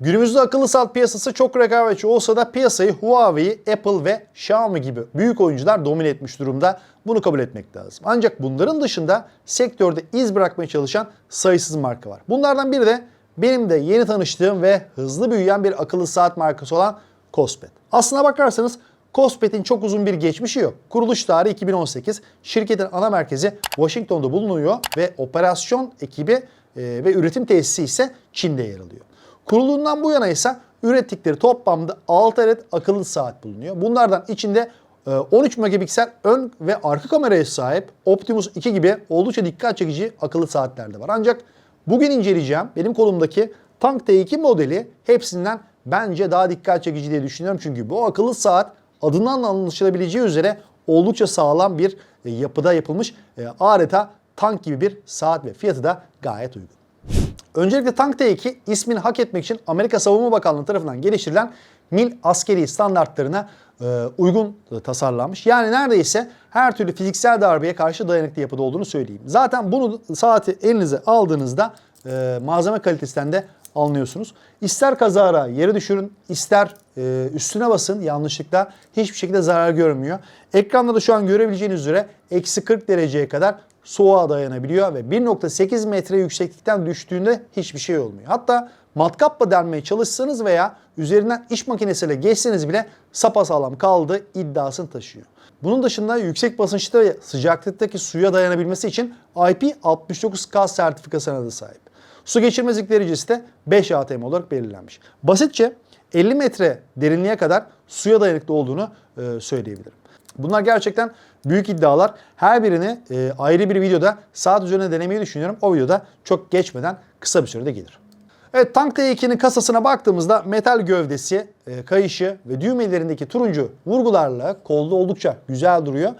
Günümüzde akıllı saat piyasası çok rekabetçi olsa da piyasayı Huawei, Apple ve Xiaomi gibi büyük oyuncular domine etmiş durumda. Bunu kabul etmek lazım. Ancak bunların dışında sektörde iz bırakmaya çalışan sayısız marka var. Bunlardan biri de benim de yeni tanıştığım ve hızlı büyüyen bir akıllı saat markası olan Kospet. Aslına bakarsanız Kospet'in çok uzun bir geçmişi yok. Kuruluş tarihi 2018. Şirketin ana merkezi Washington'da bulunuyor ve operasyon ekibi e, ve üretim tesisi ise Çin'de yer alıyor. Kurulduğundan bu yana ise ürettikleri toplamda 6 adet akıllı saat bulunuyor. Bunlardan içinde e, 13 megapiksel ön ve arka kameraya sahip Optimus 2 gibi oldukça dikkat çekici akıllı saatler de var. Ancak bugün inceleyeceğim benim kolumdaki Tank T2 modeli hepsinden bence daha dikkat çekici diye düşünüyorum. Çünkü bu akıllı saat adından da anlaşılabileceği üzere oldukça sağlam bir e, yapıda yapılmış e, adeta tank gibi bir saat ve fiyatı da gayet uygun. Öncelikle Tank T2 ismini hak etmek için Amerika Savunma Bakanlığı tarafından geliştirilen mil askeri standartlarına e, uygun tasarlanmış. Yani neredeyse her türlü fiziksel darbeye karşı dayanıklı yapıda olduğunu söyleyeyim. Zaten bunu saati elinize aldığınızda e, malzeme kalitesinden de anlıyorsunuz. İster kazara yere düşürün, ister e, üstüne basın yanlışlıkla hiçbir şekilde zarar görmüyor. Ekranda da şu an görebileceğiniz üzere eksi 40 dereceye kadar soğuğa dayanabiliyor ve 1.8 metre yükseklikten düştüğünde hiçbir şey olmuyor. Hatta matkapla delmeye çalışsanız veya üzerinden iş makinesiyle geçseniz bile sapasağlam kaldığı iddiasını taşıyor. Bunun dışında yüksek basınçta ve sıcaklıktaki suya dayanabilmesi için IP69K sertifikasına da sahip. Su geçirmezlik derecesi de 5 atm olarak belirlenmiş. Basitçe 50 metre derinliğe kadar suya dayanıklı olduğunu e, söyleyebilirim. Bunlar gerçekten büyük iddialar. Her birini e, ayrı bir videoda saat üzerine denemeyi düşünüyorum. O videoda çok geçmeden kısa bir sürede gelir. Evet Tank T2'nin kasasına baktığımızda metal gövdesi, e, kayışı ve düğmelerindeki turuncu vurgularla kolda oldukça güzel duruyor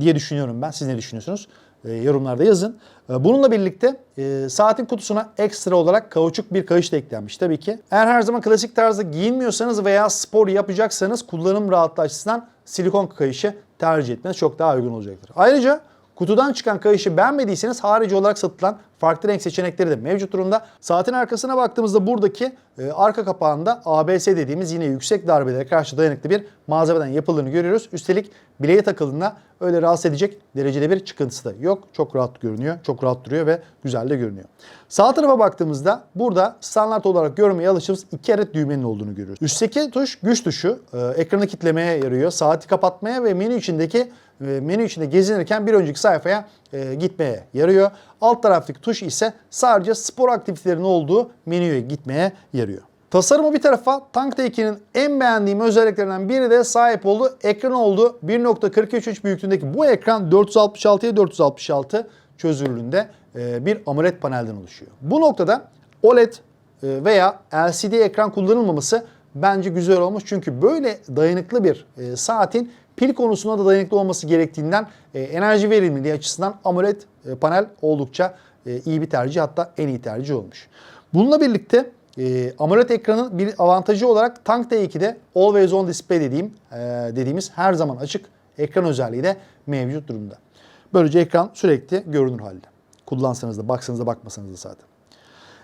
diye düşünüyorum ben. Siz ne düşünüyorsunuz? E, yorumlarda yazın. E, bununla birlikte e, saatin kutusuna ekstra olarak kauçuk bir kayış da eklenmiş tabii ki. Eğer her zaman klasik tarzda giyinmiyorsanız veya spor yapacaksanız kullanım rahatlığı açısından silikon kayışı tercih etmeniz çok daha uygun olacaktır. Ayrıca Kutudan çıkan kayışı beğenmediyseniz harici olarak satılan farklı renk seçenekleri de mevcut durumda. Saatin arkasına baktığımızda buradaki e, arka kapağında ABS dediğimiz yine yüksek darbelere karşı dayanıklı bir malzemeden yapıldığını görüyoruz. Üstelik bileğe takıldığında öyle rahatsız edecek derecede bir çıkıntısı da yok. Çok rahat görünüyor, çok rahat duruyor ve güzel de görünüyor. Sağ tarafa baktığımızda burada standart olarak görmeye alıştığımız iki adet düğmenin olduğunu görüyoruz. Üstteki tuş güç tuşu. E, ekranı kitlemeye yarıyor. Saati kapatmaya ve menü içindeki e, menü içinde gezinirken bir önceki sayfaya e, gitmeye yarıyor. Alt taraftaki tuş ise sadece spor aktivitelerinin olduğu menüye gitmeye yarıyor. Tasarımı bir tarafa Tank T2'nin en beğendiğim özelliklerinden biri de sahip olduğu ekran oldu. 1.43 inç büyüklüğündeki bu ekran 466'ya 466 çözünürlüğünde e, bir AMOLED panelden oluşuyor. Bu noktada OLED e, veya LCD ekran kullanılmaması bence güzel olmuş. Çünkü böyle dayanıklı bir e, saatin pil konusunda da dayanıklı olması gerektiğinden e, enerji verimliliği açısından AMOLED e, panel oldukça e, iyi bir tercih hatta en iyi tercih olmuş. Bununla birlikte e, AMOLED ekranın bir avantajı olarak Tank T2'de Always On Display dediğim e, dediğimiz her zaman açık ekran özelliği de mevcut durumda. Böylece ekran sürekli görünür halde. Kullansanız da baksanız da bakmasanız da zaten.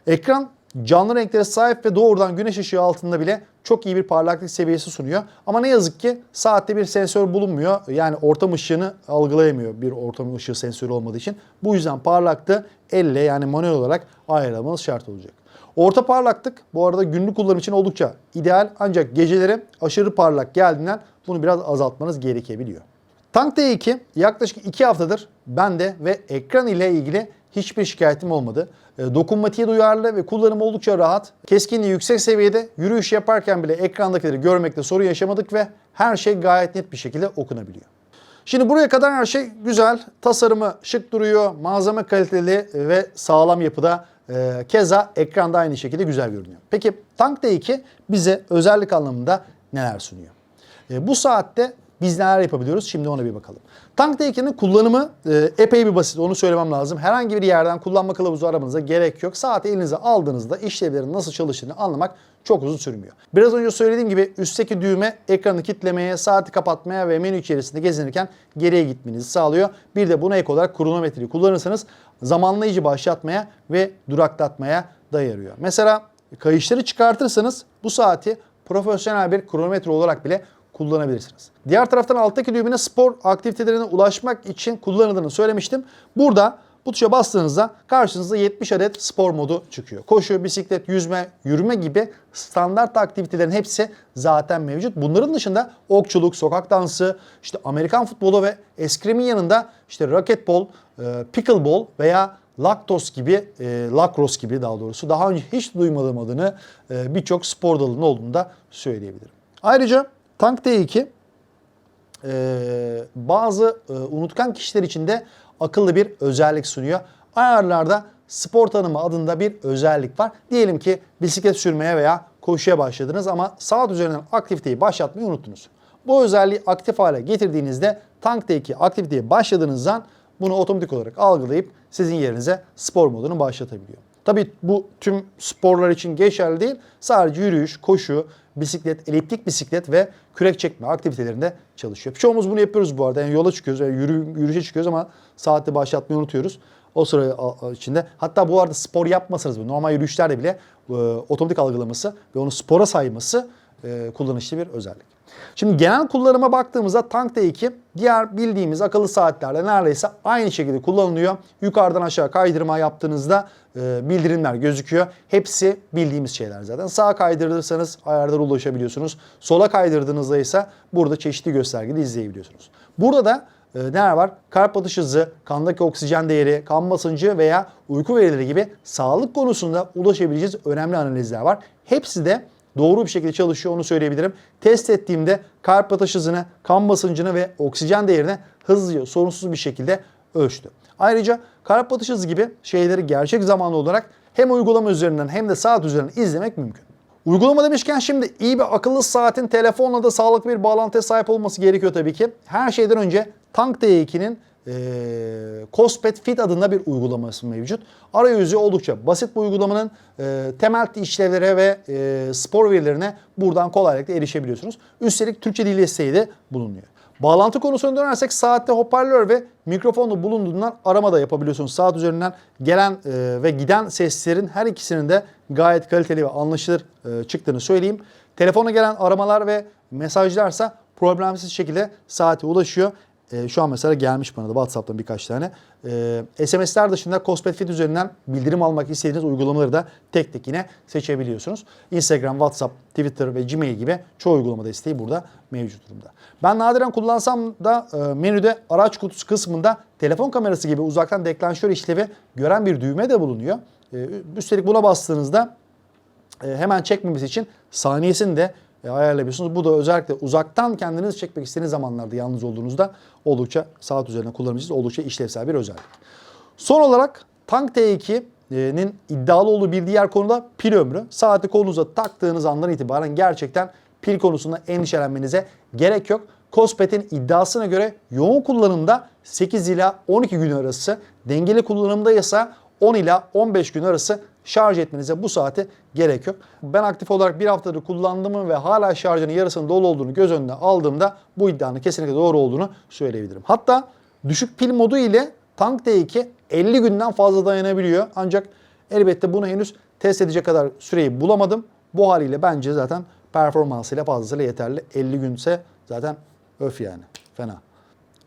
Ekran canlı renklere sahip ve doğrudan güneş ışığı altında bile çok iyi bir parlaklık seviyesi sunuyor. Ama ne yazık ki saatte bir sensör bulunmuyor. Yani ortam ışığını algılayamıyor bir ortam ışığı sensörü olmadığı için. Bu yüzden parlaklığı elle yani manuel olarak ayarlamanız şart olacak. Orta parlaklık bu arada günlük kullanım için oldukça ideal ancak geceleri aşırı parlak geldiğinden bunu biraz azaltmanız gerekebiliyor. Tank T2 yaklaşık 2 haftadır bende ve ekran ile ilgili hiçbir şikayetim olmadı. E, Dokunmatiğe duyarlı ve kullanımı oldukça rahat. Keskinliği yüksek seviyede. Yürüyüş yaparken bile ekrandakileri görmekte sorun yaşamadık ve her şey gayet net bir şekilde okunabiliyor. Şimdi buraya kadar her şey güzel. Tasarımı şık duruyor. Malzeme kaliteli ve sağlam yapıda. E, Keza ekranda aynı şekilde güzel görünüyor. Peki Tank D2 bize özellik anlamında neler sunuyor? E, Bu saatte biz neler yapabiliyoruz? Şimdi ona bir bakalım. Tank T2'nin kullanımı e, epey bir basit. Onu söylemem lazım. Herhangi bir yerden kullanma kılavuzu aramanıza gerek yok. Saati elinize aldığınızda işlevlerin nasıl çalıştığını anlamak çok uzun sürmüyor. Biraz önce söylediğim gibi üstteki düğme ekranı kitlemeye, saati kapatmaya ve menü içerisinde gezinirken geriye gitmenizi sağlıyor. Bir de buna ek olarak kronometreyi kullanırsanız zamanlayıcı başlatmaya ve duraklatmaya da yarıyor. Mesela kayışları çıkartırsanız bu saati profesyonel bir kronometre olarak bile kullanabilirsiniz. Diğer taraftan alttaki düğmenin spor aktivitelerine ulaşmak için kullanıldığını söylemiştim. Burada bu tuşa bastığınızda karşınıza 70 adet spor modu çıkıyor. Koşu, bisiklet, yüzme, yürüme gibi standart aktivitelerin hepsi zaten mevcut. Bunların dışında okçuluk, sokak dansı, işte Amerikan futbolu ve eskrimin yanında işte raketbol, e, pickleball veya Laktos gibi, e, Lakros gibi daha doğrusu daha önce hiç duymadığım adını e, birçok spor dalının olduğunu da söyleyebilirim. Ayrıca Tank D2 e, bazı e, unutkan kişiler için de akıllı bir özellik sunuyor. Ayarlarda spor tanımı adında bir özellik var. Diyelim ki bisiklet sürmeye veya koşuya başladınız ama saat üzerinden aktiviteyi başlatmayı unuttunuz. Bu özelliği aktif hale getirdiğinizde tanktaki aktiviteye başladığınız an bunu otomatik olarak algılayıp sizin yerinize spor modunu başlatabiliyor. Tabii bu tüm sporlar için geçerli değil. Sadece yürüyüş, koşu, bisiklet, eliptik bisiklet ve kürek çekme aktivitelerinde çalışıyor. Çoğumuz bunu yapıyoruz bu arada. Yani yola çıkıyoruz, yani yürü, yürüyüşe çıkıyoruz ama saatte başlatmayı unutuyoruz. O sıra içinde. Hatta bu arada spor yapmasanız bile, normal yürüyüşlerde bile e, otomatik algılaması ve onu spora sayması e, kullanışlı bir özellik. Şimdi genel kullanıma baktığımızda Tank D2 diğer bildiğimiz akıllı saatlerle neredeyse aynı şekilde kullanılıyor. Yukarıdan aşağı kaydırma yaptığınızda e, bildirimler gözüküyor. Hepsi bildiğimiz şeyler zaten. Sağa kaydırırsanız ayarlara ulaşabiliyorsunuz. Sola kaydırdığınızda ise burada çeşitli göstergeleri izleyebiliyorsunuz. Burada da e, neler var? Kalp atış hızı, kandaki oksijen değeri, kan basıncı veya uyku verileri gibi sağlık konusunda ulaşabileceğiniz önemli analizler var. Hepsi de doğru bir şekilde çalışıyor onu söyleyebilirim. Test ettiğimde kalp atış hızını, kan basıncını ve oksijen değerini hızlıca, sorunsuz bir şekilde ölçtü. Ayrıca kalp atış hızı gibi şeyleri gerçek zamanlı olarak hem uygulama üzerinden hem de saat üzerinden izlemek mümkün. Uygulama demişken şimdi iyi bir akıllı saatin telefonla da sağlıklı bir bağlantıya sahip olması gerekiyor tabii ki. Her şeyden önce Tank D2'nin e, Cospet Fit adında bir uygulaması mevcut. Arayüzü oldukça basit bu uygulamanın e, temel işlevlere ve e, spor verilerine buradan kolaylıkla erişebiliyorsunuz. Üstelik Türkçe dil desteği de bulunuyor. Bağlantı konusuna dönersek saatte hoparlör ve mikrofonla bulunduğundan arama da yapabiliyorsunuz. Saat üzerinden gelen e, ve giden seslerin her ikisinin de gayet kaliteli ve anlaşılır e, çıktığını söyleyeyim. Telefona gelen aramalar ve mesajlarsa problemsiz şekilde saate ulaşıyor. E, şu an mesela gelmiş bana da WhatsApp'tan birkaç tane. E, SMS'ler dışında Cospet Fit üzerinden bildirim almak istediğiniz uygulamaları da tek tek yine seçebiliyorsunuz. Instagram, WhatsApp, Twitter ve Gmail gibi çoğu uygulama desteği burada mevcut durumda. Ben nadiren kullansam da e, menüde araç kutusu kısmında telefon kamerası gibi uzaktan deklanşör işlevi gören bir düğme de bulunuyor. E, üstelik buna bastığınızda e, hemen çekmemesi için saniyesini de e, ayarlayabiliyorsunuz. Bu da özellikle uzaktan kendiniz çekmek istediğiniz zamanlarda yalnız olduğunuzda oldukça saat üzerine kullanabileceğiniz oldukça işlevsel bir özellik. Son olarak Tank T2'nin iddialı olduğu bir diğer konu da pil ömrü. Saati kolunuza taktığınız andan itibaren gerçekten pil konusunda endişelenmenize gerek yok. Kospet'in iddiasına göre yoğun kullanımda 8 ila 12 gün arası, dengeli kullanımda ise 10 ila 15 gün arası şarj etmenize bu saate gerek yok. Ben aktif olarak bir haftadır kullandığımı ve hala şarjının yarısının dolu olduğunu göz önüne aldığımda bu iddianın kesinlikle doğru olduğunu söyleyebilirim. Hatta düşük pil modu ile Tank D2 50 günden fazla dayanabiliyor. Ancak elbette bunu henüz test edecek kadar süreyi bulamadım. Bu haliyle bence zaten performansıyla fazlasıyla yeterli. 50 günse zaten öf yani. Fena.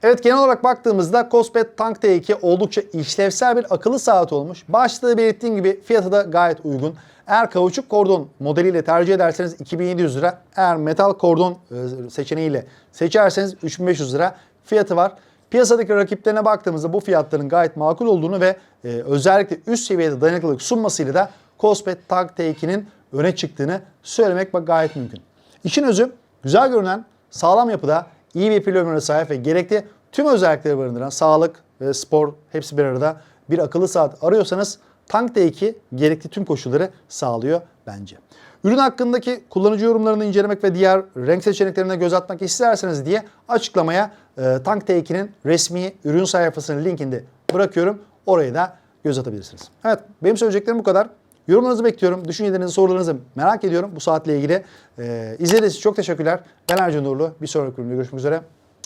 Evet genel olarak baktığımızda Cospet Tank T2 oldukça işlevsel bir akıllı saat olmuş. Başta da belirttiğim gibi fiyatı da gayet uygun. Eğer kauçuk kordon modeliyle tercih ederseniz 2700 lira. Eğer metal kordon e, seçeneğiyle seçerseniz 3500 lira fiyatı var. Piyasadaki rakiplerine baktığımızda bu fiyatların gayet makul olduğunu ve e, özellikle üst seviyede dayanıklılık sunmasıyla da Cospet Tank T2'nin öne çıktığını söylemek gayet mümkün. İşin özü güzel görünen sağlam yapıda iyi bir pil ömrüne sahip ve gerekli tüm özellikleri barındıran sağlık ve spor hepsi bir arada bir akıllı saat arıyorsanız Tank D2 gerekli tüm koşulları sağlıyor bence. Ürün hakkındaki kullanıcı yorumlarını incelemek ve diğer renk seçeneklerine göz atmak isterseniz diye açıklamaya e, Tank T2'nin resmi ürün sayfasının linkini de bırakıyorum. Oraya da göz atabilirsiniz. Evet benim söyleyeceklerim bu kadar. Yorumlarınızı bekliyorum. Düşüncelerinizi, sorularınızı merak ediyorum bu saatle ilgili. Ee, izlediğiniz için çok teşekkürler. Ben Ercan Uğurlu. Bir sonraki bölümde görüşmek üzere.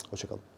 Hoşçakalın.